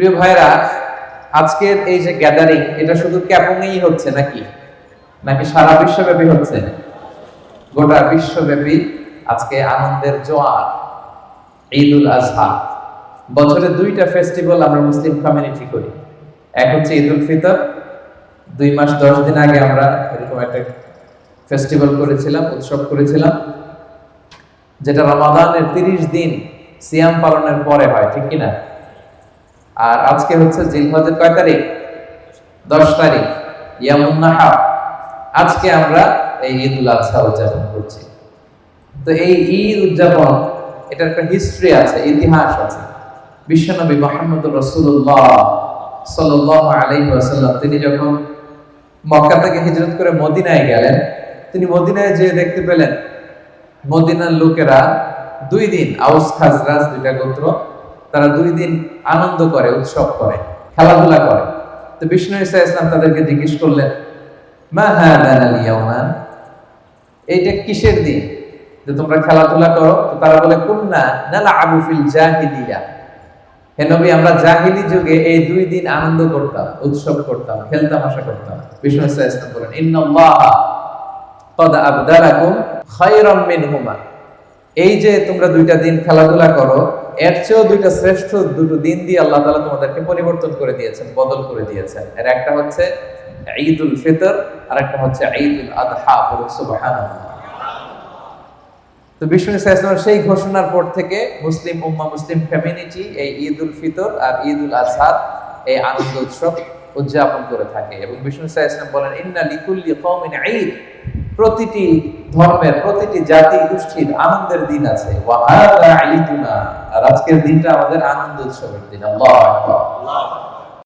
প্রিয় ভাইরা আজকের এই যে গ্যাদারিং এটা শুধু ক্যাপংয়েই হচ্ছে নাকি? নাকি সারা বিশ্বব্যাপী হচ্ছে? গোটা বিশ্বব্যাপী আজকে আনন্দের জোয়ার ঈদ উল আজহা। বছরে দুইটা ফেস্টিভ্যাল আমরা মুসলিম কমিউনিটি করি। এক হচ্ছে ঈদ উল ফিতর। দুই মাস, দশ দিন আগে আমরা এরকম একটা ফেস্টিভ্যাল করেছিলাম, উৎসব করেছিলাম, যেটা রমাদানের তিরিশ দিন সিয়াম পালনের পরে হয়, ঠিক কিনা? আর আজকে হচ্ছে জিলহজের কয় তারিখ? দশ তারিখ। ইয়ামুন নাহার আজকে আমরা এই ঈদ উল আজহা উদযাপন করছি। তো এই ঈদ উদযাপন, এটার একটা হিস্ট্রি আছে, ইতিহাস আছে। বিশ্বনবী মোহাম্মদ রসুল্লাহ সাল্লাহ ওয়াসাল্লাম, তিনি যখন মক্কা থেকে হিজরত করে মদিনায় গেলেন, তিনি মদিনায় যেয়ে দেখতে পেলেন, মদিনার লোকেরা দুই দিন, আউস, খাজরাজ দুইটা গোত্র তারা দুই দিন আনন্দ করে, উৎসব করে, খেলাধুলা করে। তো বিষ্ণু ইসা ইসলাম তাদেরকে জিজ্ঞেস করলেন, মা হ্যাঁ এইটা কিসের দিন? যে তোমরা খেলাধুলা করো? তো তারা বলে নালা আবু ফিল জাহিলিয়া। হে নবী, আমরা জাহিলি যুগে এই দুই দিন আনন্দ করতাম, উৎসব করতাম খেলতাম আশা করতাম। বিষ্ণু ইসা ইসলাম বলেন এই যে তোমরা দুইটা দিন খেলাধুলা করো এর চেয়েও দুইটা শ্রেষ্ঠ দুটো দিন দিয়ে আল্লাহ তাআলা তোমাদেরকে পরিবর্তন করে দিয়েছেন, বদল করে দিয়েছেন। এর একটা হচ্ছে ঈদুল ফিতর, আর একটা হচ্ছে ঈদুল আদহা তো বিষ্ণু সেই ঘোষণার পর থেকে মুসলিম উম্মা, মুসলিম কমিউনিটি এই ঈদ উল ফিতর আর ঈদ উল আজহা এই আনন্দ উৎসব উদযাপন করে থাকে। এবং বিষ্ণু বলেন, ইন্না লিকুল্লি কওমিন ঈদ। প্রতিটি ধর্মের, প্রতিটি জাতি গোষ্ঠীর আনন্দের দিন আছে। আর আজকের দিনটা আমাদের আনন্দ উৎসবের দিন। আল্লাহ